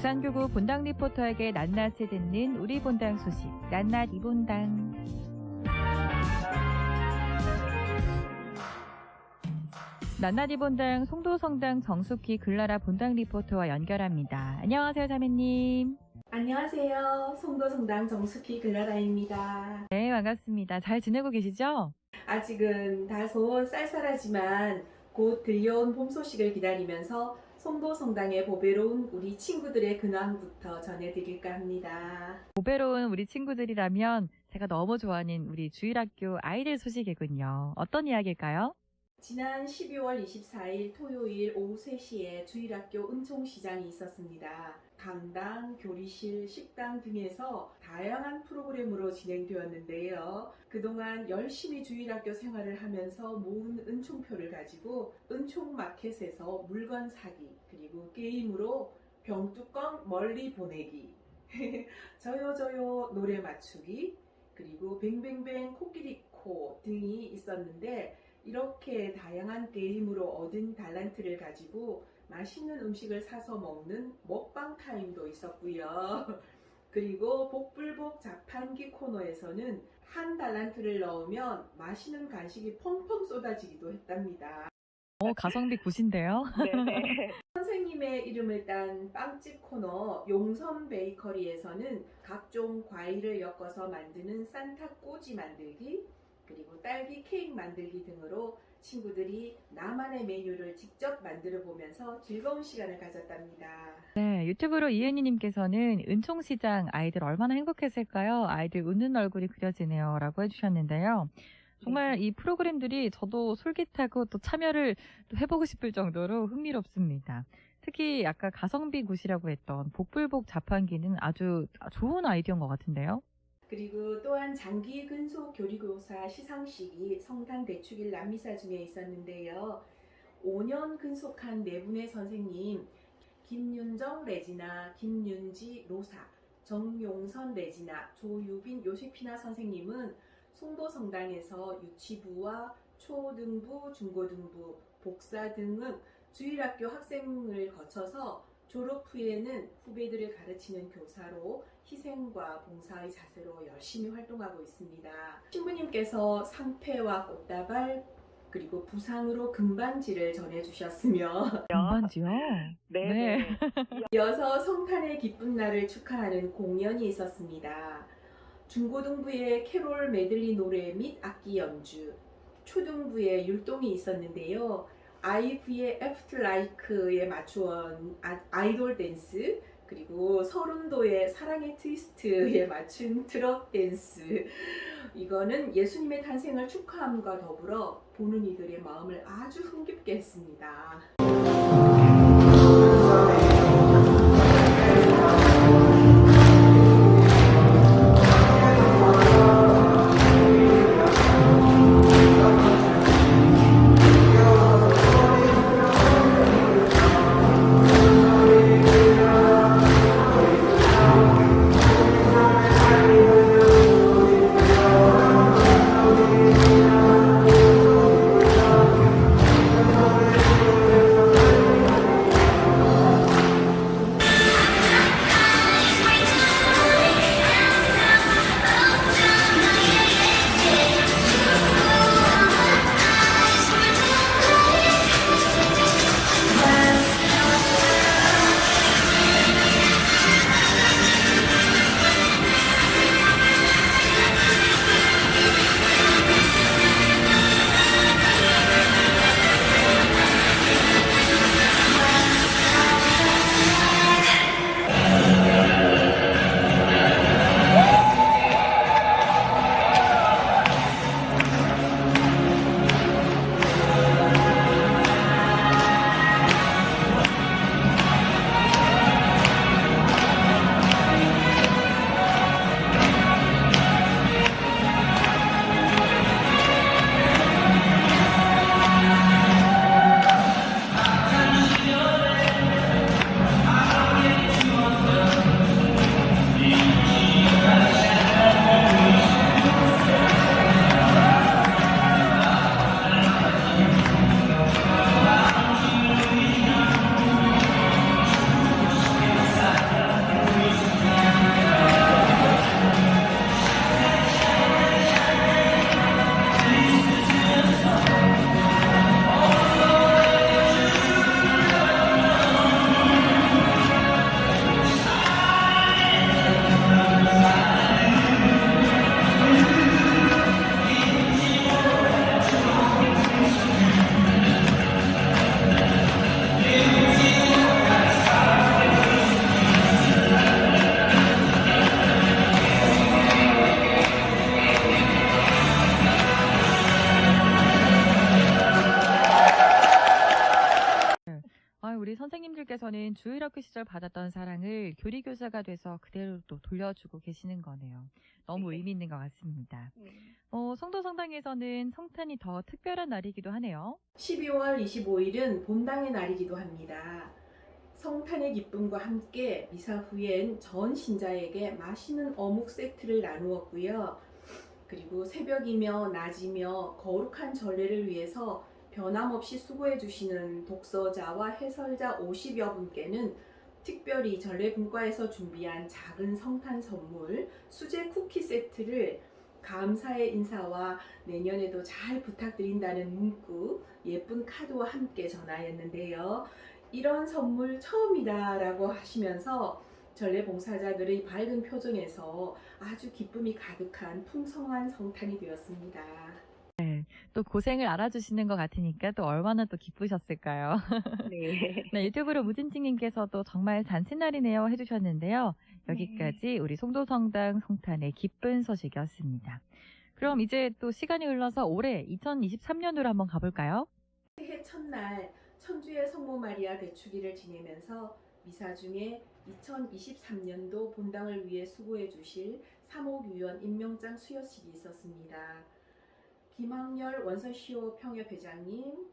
부산교구 본당 리포터에게 낱낱이 듣는 우리 본당 소식, 낱낱 이본당. 낱낱 이 본당 송도성당 정숙희 글라라 본당 리포터와 연결합니다. 안녕하세요, 자매님. 안녕하세요. 송도성당 정숙희 글라라입니다. 네, 반갑습니다. 잘 지내고 계시죠? 아직은 다소 쌀쌀하지만 곧 들려온 봄 소식을 기다리면서 송도성당의 보배로운 우리 친구들의 근황부터 전해드릴까 합니다. 보배로운 우리 친구들이라면 제가 너무 좋아하는 우리 주일학교 아이들 소식이군요. 어떤 이야기일까요? 지난 12월 24일 토요일 오후 3시에 주일학교 은총시장이 있었습니다. 강당, 교리실, 식당 등에서 다양한 프로그램으로 진행되었는데요. 그동안 열심히 주일학교 생활을 하면서 모은 은총표를 가지고 은총마켓에서 물건 사기, 그리고 게임으로 병뚜껑 멀리 보내기, 저요 저요 노래 맞추기, 그리고 뱅뱅뱅 코끼리 코 등이 있었는데 이렇게 다양한 게임으로 얻은 달란트를 가지고 맛있는 음식을 사서 먹는 먹방 타임도 있었고요. 그리고 복불복 자판기 코너에서는 한 달란트를 넣으면 맛있는 간식이 펑펑 쏟아지기도 했답니다. 어, 가성비 굿인데요. 선생님의 이름을 딴 빵집 코너 용선 베이커리에서는 각종 과일을 엮어서 만드는 산타 꼬지 만들기, 그리고 딸기 케이크 만들기 등으로 친구들이 나만의 메뉴를 직접 만들어 보면서 즐거운 시간을 가졌답니다. 네, 유튜브로 이은희님께서는 은총시장 아이들 얼마나 행복했을까요? 아이들 웃는 얼굴이 그려지네요. 라고 해주셨는데요. 정말 이 프로그램들이 저도 솔깃하고 또 참여를 또 해보고 싶을 정도로 흥미롭습니다. 특히 아까 가성비 굿이라고 했던 복불복 자판기는 아주 좋은 아이디어인 것 같은데요. 그리고 또한 장기 근속 교리교사 시상식이 성탄 대축일 남미사 중에 있었는데요. 5년 근속한 네 분의 선생님, 김윤정 레지나, 김윤지 로사, 정용선 레지나, 조유빈 요세피나 선생님은 송도성당에서 유치부와 초등부, 중고등부, 복사 등은 주일학교 학생을 거쳐서 졸업 후에는 후배들을 가르치는 교사로 희생과 봉사의 자세로 열심히 활동하고 있습니다. 신부님께서 상패와 꽃다발 그리고 부상으로 금반지를 전해주셨으며 반지요? 네. 이어서 성탄의 기쁜 날을 축하하는 공연이 있었습니다. 중고등부의 캐롤 메들리 노래 및 악기 연주, 초등부의 율동이 있었는데요. 아이브의 애프터라이크에 맞추온 아- 아이돌 댄스, 그리고 서른도의 사랑의 트위스트에 맞춘 트럭 댄스. 이거는 예수님의 탄생을 축하함과 더불어 보는 이들의 마음을 아주 흥겹게 했습니다. 성도님들께서는 주일학교 시절 받았던 사랑을 교리 교사가 돼서 그대로 또 돌려주고 계시는 거네요. 너무 네. 의미 있는 것 같습니다. 어, 성도 성당에서는 성탄이 더 특별한 날이기도 하네요. 12월 25일은 본당의 날이기도 합니다. 성탄의 기쁨과 함께 미사 후엔 전 신자에게 맛있는 어묵 세트를 나누었고요. 그리고 새벽이며 낮이며 거룩한 전례를 위해서 변함없이 수고해 주시는 독서자와 해설자 50여 분께는 특별히 전례 분과에서 준비한 작은 성탄 선물 수제 쿠키 세트를 감사의 인사와 내년에도 잘 부탁드린다는 문구 예쁜 카드와 함께 전하였는데요. 이런 선물 처음이다 라고 하시면서 전례 봉사자들의 밝은 표정에서 아주 기쁨이 가득한 풍성한 성탄이 되었습니다. 또 고생을 알아주시는 것 같으니까 또 얼마나 또 기쁘셨을까요? 네. 네, 유튜브로 무진찡님께서도 정말 잔칫날이네요 해주셨는데요. 여기까지 우리 송도성당 성탄의 기쁜 소식이었습니다. 그럼 이제 또 시간이 흘러서 올해 2023년으로 한번 가볼까요? 새해 첫날 천주의 성모 마리아 대축일을 지내면서 미사 중에 2023년도 본당을 위해 수고해 주실 사목유연 임명장 수여식이 있었습니다. 김학열 원서시오 평협 회장님,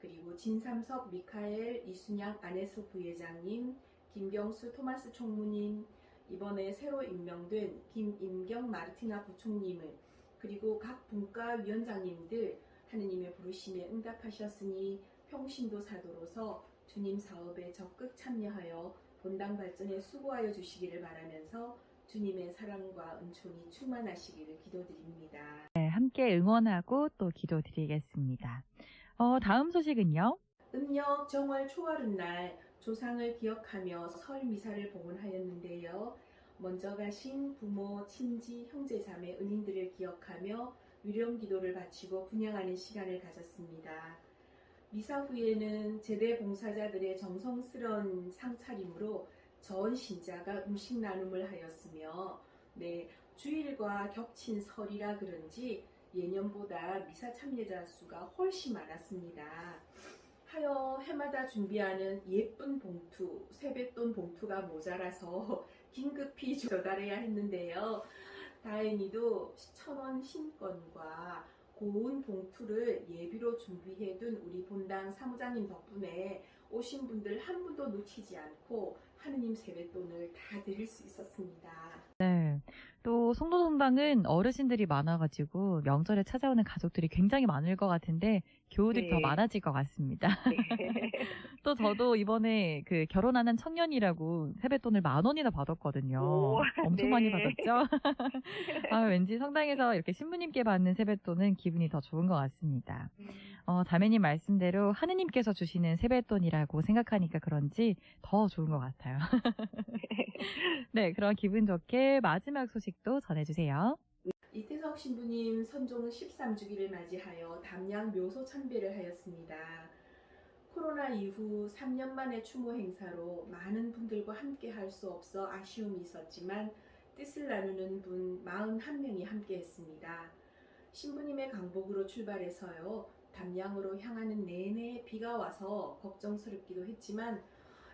그리고 진삼석 미카엘 이순양 안혜수 부회장님, 김경수 토마스 총무님, 이번에 새로 임명된 김임경 마르티나 부총님을 그리고 각 분과 위원장님들 하느님의 부르심에 응답하셨으니 평신도 사도로서 주님 사업에 적극 참여하여 본당 발전에 수고하여 주시기를 바라면서 주님의 사랑과 은총이 충만하시기를 기도드립니다. 네, 함께 응원하고 또 기도드리겠습니다. 어, 다음 소식은요? 음력 정월 초하룻날 조상을 기억하며 설 미사를 봉헌하였는데요. 먼저 가신 부모, 친지, 형제, 자매, 은인들을 기억하며 위령 기도를 바치고 분양하는 시간을 가졌습니다. 미사 후에는 제대 봉사자들의 정성스런 상차림으로 전 신자가 음식 나눔을 하였으며 네, 주일과 겹친 설이라 그런지 예년보다 미사 참여자 수가 훨씬 많았습니다. 하여 해마다 준비하는 예쁜 봉투, 세뱃돈 봉투가 모자라서 긴급히 조달해야 했는데요. 다행히도 천원 신권과 고운 봉투를 예비로 준비해둔 우리 본당 사무장님 덕분에 오신 분들 한 분도 놓치지 않고 하느님 세뱃돈을 다 드릴 수 있었습니다. 네. 또 송도성당은 어르신들이 많아가지고 명절에 찾아오는 가족들이 굉장히 많을 것 같은데 교우들이 네. 더 많아질 것 같습니다. 네. 또 저도 이번에 그 결혼하는 청년이라고 세뱃돈을 만 원이나 받았거든요. 오, 엄청 네. 많이 받았죠? 아, 왠지 성당에서 이렇게 신부님께 받는 세뱃돈은 기분이 더 좋은 것 같습니다. 어, 자매님 말씀대로 하느님께서 주시는 세뱃돈이라고 생각하니까 그런지 더 좋은 것 같아요. 네, 그럼 기분 좋게 마지막 소식 도 전해주세요. 이태석 신부님 선종 13주기를 맞이하여 담양 묘소 참배를 하였습니다. 코로나 이후 3년 만의 추모 행사로 많은 분들과 함께 할 수 없어 아쉬움이 있었지만 뜻을 나누는 분 41명이 함께 했습니다. 신부님의 강복으로 출발해서요. 담양으로 향하는 내내 비가 와서 걱정스럽기도 했지만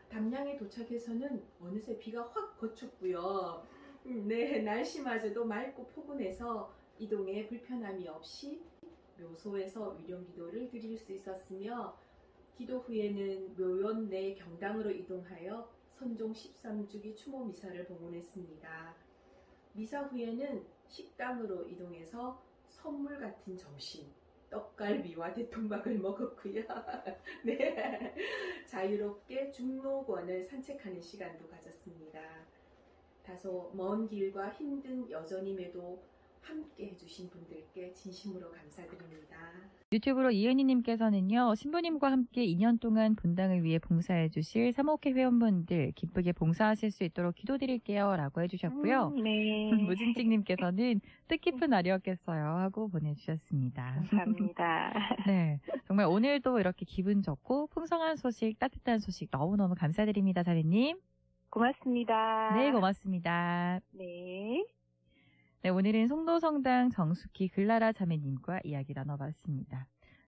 담양에 도착해서는 어느새 비가 확 그쳤고요. 음, 네, 날씨마저도 맑고 포근해서 이동에 불편함이 없이 묘소에서 위령 기도를 드릴 수 있었으며 기도 후에는 묘연 내 경당으로 이동하여 선종 13주기 추모 미사를 봉헌했습니다. 미사 후에는 식당으로 이동해서 선물 같은 점심, 떡갈비와 대통박을 먹었고요. 네, 자유롭게 중로권을 산책하는 시간도 가졌습니다. 다소 먼 길과 힘든 여정임에도 함께 해주신 분들께 진심으로 감사드립니다. 유튜브로 이은희님께서는요, 신부님과 함께 2년 동안 분당을 위해 봉사해주실 사목회 회원분들 기쁘게 봉사하실 수 있도록 기도드릴게요. 라고 해주셨고요. 음, 네. 무진찍님께서는 뜻깊은 날이었겠어요. 하고 보내주셨습니다. 감사합니다. 네. 정말 오늘도 이렇게 기분 좋고 풍성한 소식, 따뜻한 소식 너무너무 감사드립니다. 자매님. 고맙습니다. 네, 고맙습니다. 네. 네, 오늘은 송도성당 정숙희 글라라 자매님과 이야기 나눠봤습니다.